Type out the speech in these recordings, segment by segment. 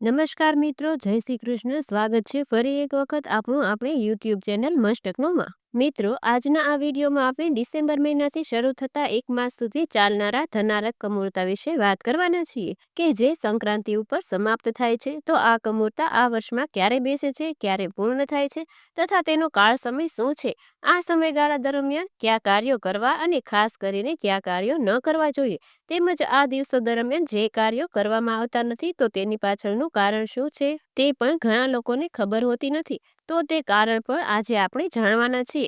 નમસ્કાર મિત્રો, જય શ્રી કૃષ્ણ. સ્વાગત છે ફરી એક વખત આપણું, આપણે યુટ્યુબ ચેનલ મસ્ટકનોમાં મિત્રો, આજના આ વિડીયોમાં આપણે ડિસેમ્બર મહિનાથી શરૂ થતા એક માસ સુધી ચાલનારા ધનારક કમૂરતા વિશે વાત કરવાના છીએ કે જે સંક્રાંતિ ઉપર સમાપ્ત થાય છે. તો આ કમૂરતા આ વર્ષમાં ક્યારે બેસે છે, ક્યારે પૂર્ણ થાય છે તથા તેનો કાળ સમય શું છે? આ સમયગાળા દરમિયાન કયા કાર્યો કરવા અને ખાસ કરીને કયા કાર્યો ન કરવા જોઈએ? તેમજ આ દિવસો દરમિયાન જે કાર્યો કરવામાં આવતા નથી તો તેની પાછળનું કારણ શું છે તે પણ ઘણા લોકોને ખબર હોતી નથી. તો તે કારણ પણ આજે આપણે જાણવાના છીએ.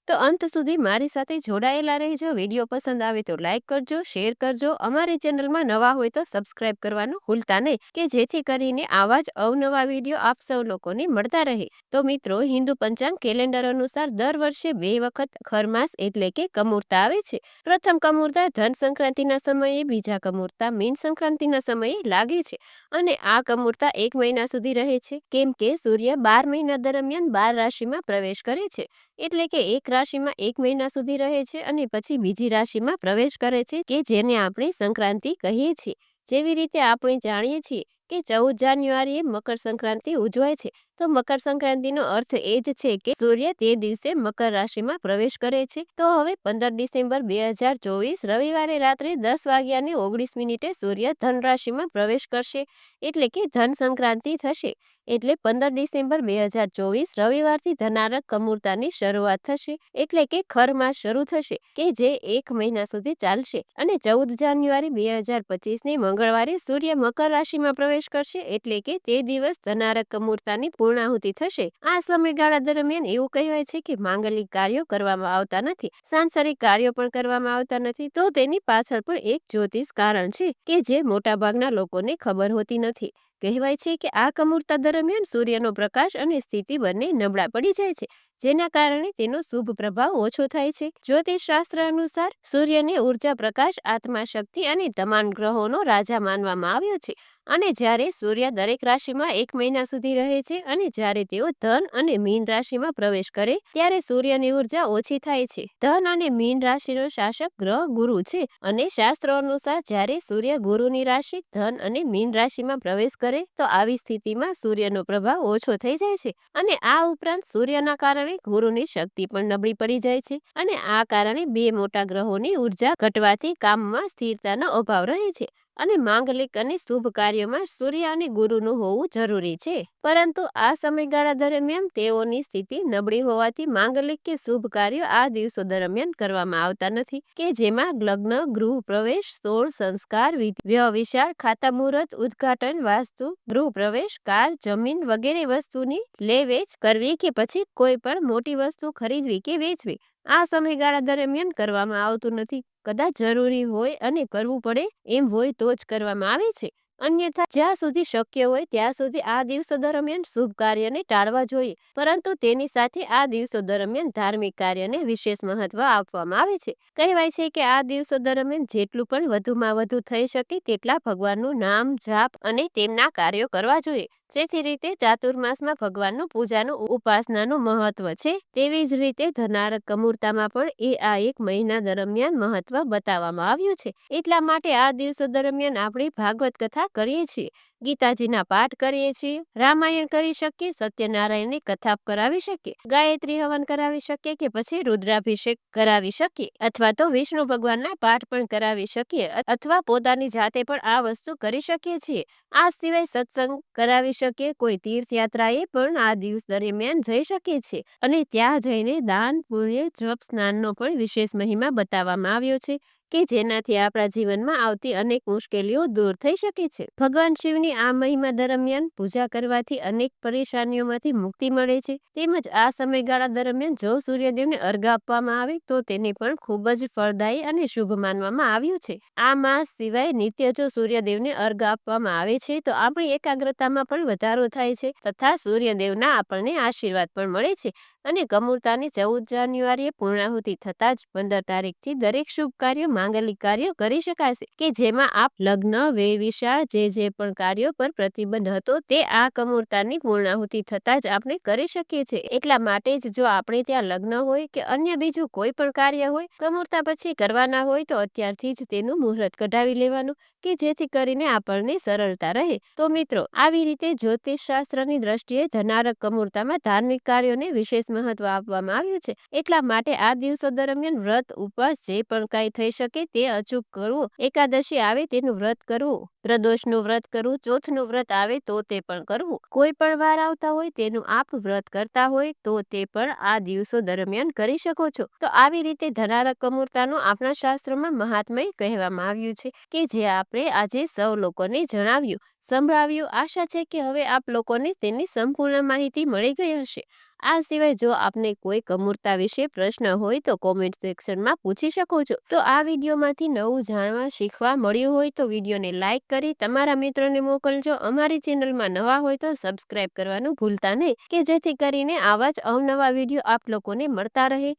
તો અંત સુધી મારી સાથે જોડાયેલા રહેજો. વીડિયો પસંદ આવે તો લાઇક કરજો, શેર કરજો. અમારી ચેનલમાં નવા હોય તો સબસ્ક્રાઇબ કરવાનું ભૂલતા નહીં, કે જેથી કરીને આવા જ અવનવા વીડિયો આપ સૌ લોકોને મળતા રહે. તો મિત્રો, હિન્દુ પંચાંગ કેલેન્ડર અનુસાર દર વર્ષે બે વખત ખરમાસ એટલે કે કમૂરતા આવે છે. પ્રથમ કમૂરતા ધન સંક્રાંતિના સમયે, બીજા કમૂરતા મીન સંક્રાંતિના સમયે લાગે છે. અને આ કમૂરતા એક મહિના સુધી રહે છે, કેમ કે સૂર્ય બાર મહિના દરમિયાન બાર રાશિમાં પ્રવેશ કરે છે. એટલે કે એક રાશિમાં એક મહિના સુધી રહે છે અને પછી બીજી રાશિમાં પ્રવેશ કરે છે કે જેને આપણે સંક્રાંતિ કહીએ છીએ. જેવી રીતે આપણે જાણીએ છીએ કે ચૌદ જાન્યુઆરીએ મકર સંક્રાંતિ ઉજવાય છે. તો મકર સંક્રાંતિનો અર્થ એ જ છે કે સૂર્ય તે દિવસે મકર રાશિમાં પ્રવેશ કરે છે. તો હવે પંદર ડિસેમ્બર બે હજાર ચોવીસ રવિવારે રાત્રે દસ વાગ્યાની ઓગણીસ મિનિટે સૂર્ય ધન રાશિમાં પ્રવેશ કરશે. એટલે કે ધન સંક્રાંતિ થશે. એટલે પંદર ડિસેમ્બર બે હજાર ચોવીસ રવિવારથી ધનારક કમૂરતાની શરૂઆત થશે. એટલે કે ખર માસ શરૂ થશે, કે જે એક મહિના સુધી ચાલશે. અને ચૌદ જાન્યુઆરી બે હજાર પચીસની મંગળવારે સૂર્ય મકર રાશિમાં પ્રવેશ કરશે. એટલે કે તે દિવસ ધનારક કમૂરતાની પૂર્ણાહુતિ થશે. આ સમયગાળા દરમિયાન એવું કહેવાય છે કે માંગલિક કાર્યો કરવામાં આવતા નથી. સાંસારિક કાર્યો પણ કરવામાં આવતા નથી. તો તેની પાછળ પણ એક જ્યોતિષ કારણ છે કે જે મોટાભાગના લોકોને ખબર હોતી નથી. કહેવાય છે કે આ કમૂરતા દરમિયાન સૂર્યનો પ્રકાશ અને સ્થિતિ બંને નબળા પડી જાય છે. જેના કારણે તેનો શુભ પ્રભાવ ઓછો થાય છે. જ્યોતિષ શાસ્ત્ર અનુસાર સૂર્યને ઊર્જા પ્રકાશ, આત્મા શક્તિ અને તમામ ગ્રહોનો રાજા માનવામાં આવ્યો છે અને જ્યારે સૂર્ય દરેક રાશિમાં એક મહિના સુધી રહે છે અને જ્યારે તેઓ ધન અને મીન રાશિમાં પ્રવેશ કરે, ત્યારે સૂર્યની ઊર્જા ઓછી થાય છે. ધન અને મીન રાશિનો શાસક ગ્રહ ગુરુ છે અને શાસ્ત્રો અનુસાર જ્યારે સૂર્ય ગુરુની રાશિ ધન અને મીન રાશિમાં પ્રવેશ કરે, તો આવી સ્થિતિમાં સૂર્યનો પ્રભાવ ઓછો થઈ જાય છે અને આ ઉપરાંત સૂર્યના કારણે ગુરુની શક્તિ પણ નબળી પડી જાય છે અને આ કારણે બે મોટા ગ્રહોની ઊર્જા ઘટવાથી કામમાં સ્થિરતાનો અભાવ રહે છે. અને માંગલિક અને શુભ કાર્યોમાં સૂર્ય અને ગુરુનું હોવું જરૂરી છે. પરંતુ આ સમયગાળા દરમિયાન તેઓની સ્થિતિ નબળી હોવાથી માંગલિક કે શુભ કાર્યો આ દિવસો દરમિયાન કરવામાં આવતા નથી, કે જેમાં લગ્ન, ગૃહ પ્રવેશ, સોળ સંસ્કાર વ્યવિશાળ ખાતા મુહૂર્ત ઉદઘાટન, વાસ્તુ, ગૃહ પ્રવેશ, કાર, જમીન વગેરે વસ્તુની લે વેચ કરવી કે પછી કોઈ પણ મોટી વસ્તુ ખરીદવી કે વેચવી. આ સમયગાળા દરમિયાન કરવામાં આવતું નથી. કદાચ જરૂરી હોય અને કરવું પડે એમ હોય તો જ કરવામાં આવે છે. અન્યથા, જ્યાં સુધી શક્ય હોય ત્યાં સુધી આ દિવસો દરમિયાન શુભ કાર્યને ટાળવા જોઈએ. પરંતુ તેની સાથે આ દિવસો દરમિયાન ધાર્મિક કાર્યને વિશેષ મહત્વ આપવામાં આવે છે. કહેવાય છે કે આ દિવસો દરમિયાન જેટલું પણ વધુમાં વધુ થઈ શકે તેટલા ભગવાનનું નામ, જાપ અને તેમના કાર્યો કરવા જોઈએ. જેથી રીતે ચાતુર્માસમાં ભગવાનનું પૂજાનું ઉપાસનાનું મહત્વ છે, તેવી જ રીતે ધનારક કમૂરતામાં પણ એ આ એક મહિના દરમિયાન મહત્વ બતાવવામાં આવ્યું છે. એટલા માટે આ દિવસો દરમિયાન આપણે ભાગવત કથા કરીએ છીએ. ગીતાજીના પાઠ કરીએ છીએ, રામાયણ કરી શકીએ, સત્યનારાયણની કથા કરાવી શકીએ, ગાયત્રી હવન કરાવી શકીએ કે પછી રુદ્રાભિષેક કરાવી શકીએ અથવા તો વિષ્ણુ ભગવાનના પાઠ પણ કરાવી શકીએ અથવા પોતાની જાતે પણ આ વસ્તુ કરી શકીએ છીએ. આ સિવાય સત્સંગ કરાવી શકીએ, કોઈ તીર્થયાત્રાએ પણ આ દિવસ દરમિયાન જઈ શકે છે અને ત્યાં જઈને દાન, પુણ્ય, જપ, સ્નાનનો પણ વિશેષ મહિમા બતાવવામાં આવ્યો છે. કે જેનાથી આપણા જીવનમાં આવતી અનેક મુશ્કેલીઓ દૂર થઈ શકે છે. ભગવાન શિવની આ મહિમા દરમિયાન પૂજા કરવાથી અનેક પરેશાનીઓમાંથી મુક્તિ મળે છે. તેમજ આ સમયગાળા દરમિયાન જો સૂર્યદેવને અર્ઘ આપવામાં આવે, તો તેને પણ ખૂબ જ ફળદાયી અને શુભ માનવામાં આવ્યું છે. આ માસ સિવાય નિત્ય જો સૂર્યદેવને અર્ઘ આપવામાં આવે છે, તો આપણી એકાગ્રતામાં પણ વધારો થાય છે તથા સૂર્યદેવના આપણને આશીર્વાદ પણ મળે છે અને કમૂરતાની ચૌદ જાન્યુઆરીએ પૂર્ણાહુતિ થતાં જ પંદર તારીખથી દરેક શુભ કાર્યો માંગલિક કાર્યો કરી શકાશે કે જેમાં આપ લગ્ન, વેવિશાળ જે જે પણ કાર્યો પર પ્રતિબંધ હતો તે આ કમૂરતાની પૂર્ણાહુતિ થતાં જ આપણે કરી શકીએ છીએ. એટલા માટે જ જો આપણે ત્યાં લગ્ન હોય કે અન્ય બીજું કોઈ પણ કાર્ય હોય, કમૂરતા પછી કરવાના હોય તો અત્યારથી જ તેનું મુહૂર્ત કઢાવી લેવાનું કે જેથી કરીને આપણને સરળતા રહે. તો મિત્રો, આવી રીતે જ્યોતિષ શાસ્ત્રની દ્રષ્ટિએ ધનારક કમૂરતામાં ધાર્મિક કાર્યોને વિશેષ મહત્વ આપવામાં આવ્યું છે. એટલા માટે આ દિવસો દરમિયાન વ્રત, ઉપવાસ, જે પણ કાંઈ થઈ શકે તે અચૂક કરવું. એકાદશી આવે તેનું વ્રત કરવું. પ્રદોષનું વ્રત કરવું, ચોથનું વ્રત આવે તો તે પણ કરવું. કોઈ પણ વાર આવતા હોય તેનું આપ વ્રત કરતા હોય તો તે પણ આ દિવસો દરમિયાન કરી શકો છો. તો આવી રીતે ધનારક કમૂરતાનું આપણા શાસ્ત્રોમાં મહાત્મય કહેવામાં આવ્યું છે કે જે આપણે આજે સૌ લોકોને જણાવ્યું. સંભળાવ્યું આશા છે કે હવે આપ લોકોને તેની સંપૂર્ણ માહિતી મળી ગઈ હશે. આ સિવાય જો આપને કોઈ કમૂરતા વિશે પ્રશ્ન હોય તો કોમેન્ટ સેક્શનમાં પૂછી શકો છો. તો આ વિડીયોમાંથી નવું જાણવા, શીખવા મળ્યું હોય તો વિડીયોને લાઇક કરી તમારા મિત્રોને મોકલજો. અમારી ચેનલમાં નવા હોય તો સબસ્ક્રાઇબ કરવાનું ભૂલતા નહીં, કે જેથી કરીને આવા જ અવનવા વીડિયો આપ લોકોને મળતા રહે.